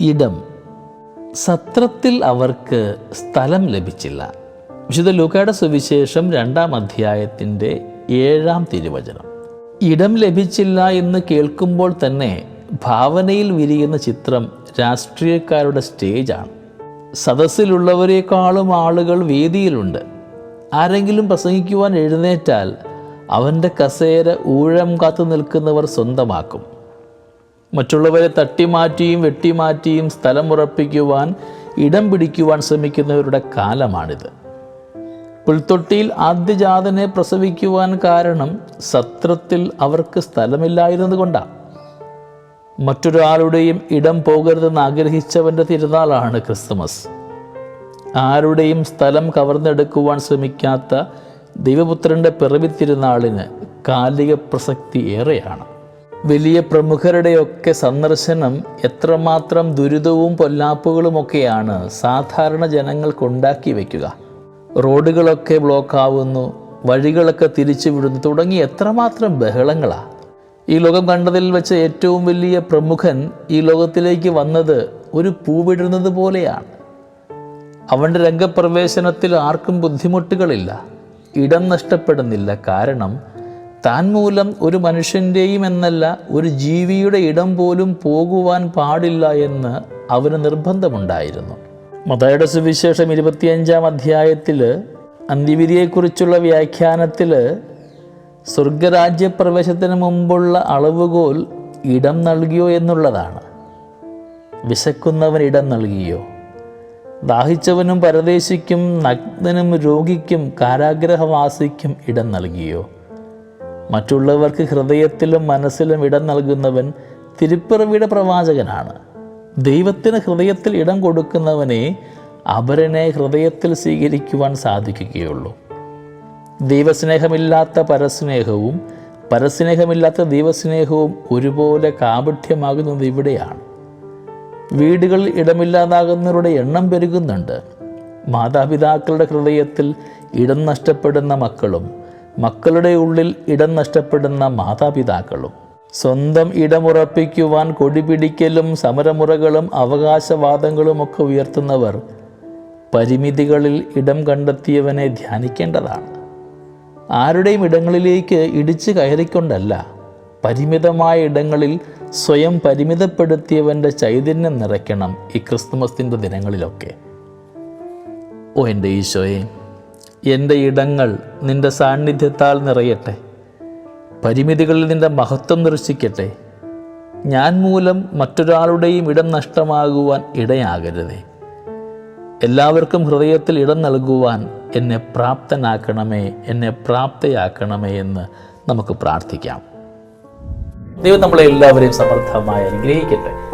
ഇടം. സത്രത്തിൽ അവർക്ക് സ്ഥലം ലഭിച്ചില്ല. വിശുദ്ധ ലൂക്കയുടെ സുവിശേഷം രണ്ടാം അധ്യായത്തിന്റെ ഏഴാം തിരുവചനം. ഇടം ലഭിച്ചില്ല എന്ന് കേൾക്കുമ്പോൾ തന്നെ ഭാവനയിൽ വിരിയുന്ന ചിത്രം രാഷ്ട്രീയക്കാരുടെ സ്റ്റേജാണ്. സദസ്സിലുള്ളവരെക്കാളും ആളുകൾ വേദിയിലുണ്ട്. ആരെങ്കിലും പ്രസംഗിക്കുവാൻ എഴുന്നേറ്റാൽ അവന്റെ കസേര ഊഴം കാത്തു നിൽക്കുന്നവർ സ്വന്തമാക്കും. മറ്റുള്ളവരെ തട്ടിമാറ്റിയും വെട്ടിമാറ്റിയും സ്ഥലം ഉറപ്പിക്കുവാൻ ഇടം പിടിക്കുവാൻ ശ്രമിക്കുന്നവരുടെ കാലമാണിത്. പുൽത്തൊട്ടിയിൽ ആദ്യജാതനെ പ്രസവിക്കുവാൻ കാരണം സത്രത്തിൽ അവർക്ക് സ്ഥലമില്ലായിരുന്നത് കൊണ്ടാണ് മറ്റൊരാളുടെയും ഇടം പോകരുതെന്ന് ആഗ്രഹിച്ചവന്റെ തിരുനാളാണ് ക്രിസ്തുമസ്. ആരുടെയും സ്ഥലം കവർന്നെടുക്കുവാൻ ശ്രമിക്കാത്ത ദൈവപുത്രന്റെ പിറവി തിരുനാളിന് കാലിക പ്രസക്തി ഏറെയാണ്. വലിയ പ്രമുഖരുടെയൊക്കെ സന്ദർശനം എത്രമാത്രം ദുരിതവും പൊല്ലാപ്പുകളുമൊക്കെയാണ് സാധാരണ ജനങ്ങൾക്കുണ്ടാക്കി വയ്ക്കുക. റോഡുകളൊക്കെ ബ്ലോക്കാവുന്നു വഴികളൊക്കെ തിരിച്ചു വിടുന്നു തുടങ്ങി എത്രമാത്രം ബഹളങ്ങളാണ് ഈ ലോകം കണ്ടതിൽ വെച്ച് ഏറ്റവും വലിയ പ്രമുഖൻ ഈ ലോകത്തിലേക്ക് വന്നത് ഒരു പൂവിടുന്നത് പോലെയാണ്. അവന്റെ രംഗപ്രവേശനത്തിൽ ആർക്കും ബുദ്ധിമുട്ടുകളില്ല. ഇടം നഷ്ടപ്പെടുന്നില്ല. കാരണം താൻ മൂലം ഒരു മനുഷ്യന്റെയും എന്നല്ല ഒരു ജീവിയുടെ ഇടം പോലും പോകുവാൻ പാടില്ല എന്ന് അവന് നിർബന്ധമുണ്ടായിരുന്നു. മതയുടെ സുവിശേഷം ഇരുപത്തിയഞ്ചാം അധ്യായത്തിൽ അന്തിവിധിയെക്കുറിച്ചുള്ള വ്യാഖ്യാനത്തിൽ സ്വർഗരാജ്യപ്രവേശത്തിന് മുമ്പുള്ള അളവുകോൽ ഇടം നൽകിയോ എന്നുള്ളതാണ്. വിശക്കുന്നവൻ ഇടം നൽകിയോ? ദാഹിച്ചവനും പരദേശിക്കും നഗ്നനും രോഗിക്കും കാരാഗ്രഹവാസിക്കും ഇടം നൽകിയോ? മറ്റുള്ളവർക്ക് ഹൃദയത്തിലും മനസ്സിലും ഇടം നൽകുന്നവൻ തിരുപ്പിറവിയുടെ പ്രവാചകനാണ്. ദൈവത്തിന് ഹൃദയത്തിൽ ഇടം കൊടുക്കുന്നവനെ അപരനെ ഹൃദയത്തിൽ സ്വീകരിക്കുവാൻ സാധിക്കുകയുള്ളൂ. ദൈവസ്നേഹമില്ലാത്ത പരസ്നേഹവും പരസ്നേഹമില്ലാത്ത ദൈവസ്നേഹവും ഒരുപോലെ കാപഠ്യമാകുന്നത് ഇവിടെയാണ്. വീടുകളിൽ ഇടമില്ലാതാകുന്നവരുടെ എണ്ണം പെരുകുന്നുണ്ട്. മാതാപിതാക്കളുടെ ഹൃദയത്തിൽ ഇടം നഷ്ടപ്പെടുന്ന മക്കളും മക്കളുടെ ഉള്ളിൽ ഇടം നഷ്ടപ്പെടുന്ന മാതാപിതാക്കളും സ്വന്തം ഇടമുറപ്പിക്കുവാൻ കൊടിപിടിക്കലും സമരമുറകളും അവകാശവാദങ്ങളുമൊക്കെ ഉയർത്തുന്നവർ പരിമിതികളിൽ ഇടം കണ്ടെത്തിയവനെ ധ്യാനിക്കേണ്ടതാണ്. ആരുടെയും ഇടങ്ങളിലേക്ക് ഇടിച്ചു കയറിക്കൊണ്ടല്ല പരിമിതമായ ഇടങ്ങളിൽ സ്വയം പരിമിതപ്പെടുത്തിയവന്റെ ചൈതന്യം നിറയ്ക്കണം ഈ ക്രിസ്തുമസിന്റെ ദിനങ്ങളിലൊക്കെ. ഓ എന്റെ ഈശോയെ എന്റെ ഇടങ്ങൾ നിന്റെ സാന്നിധ്യത്താൽ നിറയട്ടെ. പരിമിതികളിൽ നിന്റെ മഹത്വം ദർശിക്കട്ടെ. ഞാൻ മൂലം മറ്റൊരാളുടെയും ഇടം നഷ്ടമാകുവാൻ ഇടയാകരുതേ. എല്ലാവർക്കും ഹൃദയത്തിൽ ഇടം നൽകുവാൻ എന്നെ പ്രാപ്തനാക്കണമേ എന്നെ പ്രാപ്തയാക്കണമേ എന്ന് നമുക്ക് പ്രാർത്ഥിക്കാം. ദൈവം നമ്മളെ എല്ലാവരെയും സമർത്ഥമായി അനുഗ്രഹിക്കട്ടെ.